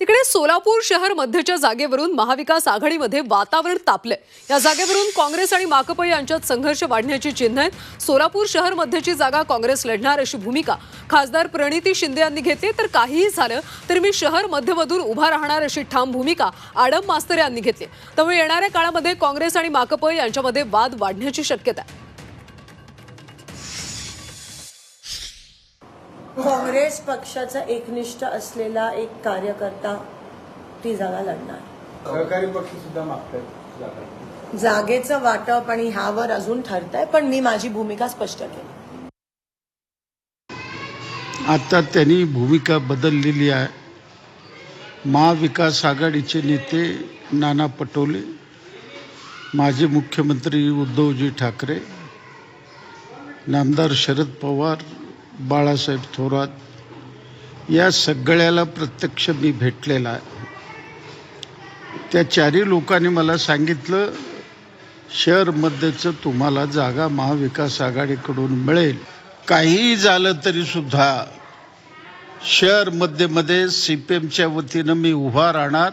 तिकडे सोलापूर शहर मध्यच्या जागेवरून महाविकास आघाडीमध्ये वातावरण तापलंय. या जागेवरून काँग्रेस आणि माकप यांच्यात संघर्ष वाढण्याची चिन्ह आहेत. सोलापूर शहर मध्यची जागा काँग्रेस लढणार अशी भूमिका खासदार प्रणिती शिंदे यांनी घेतली तर काहीही झालं तर मी शहर मध्यमधून उभा राहणार अशी ठाम भूमिका आडम मास्तर यांनी घेतली त्यामुळे येणाऱ्या काळामध्ये काँग्रेस आणि माकप यांच्यामध्ये वाद वाढण्याची शक्यता आहे. काँग्रेस पक्षाचा एकनिष्ठ असलेला एक कार्यकर्ता ती जागा लढणार. सहकारी पक्ष सुद्धा मागतात जागा. जागेचं वाटप आणि ह्यावर अजून ठरतंय पण मी माझी भूमिका स्पष्ट केली. आता त्यांनी भूमिका बदललेली आहे. महाविकास आघाडीचे नेते नाना पटोले माजी मुख्यमंत्री उद्धवजी ठाकरे नामदार शरद पवार बाळासाहेब थोरात या सगळ्याला प्रत्यक्ष मी भेटलेला आहे. त्या चारही लोकांनी मला सांगितलं शहरमध्येचं तुम्हाला जागा महाविकास आघाडीकडून मिळेल. काहीही झालं तरीसुद्धा शहरमध्ये सी पी एमच्या वतीनं मी उभा राहणार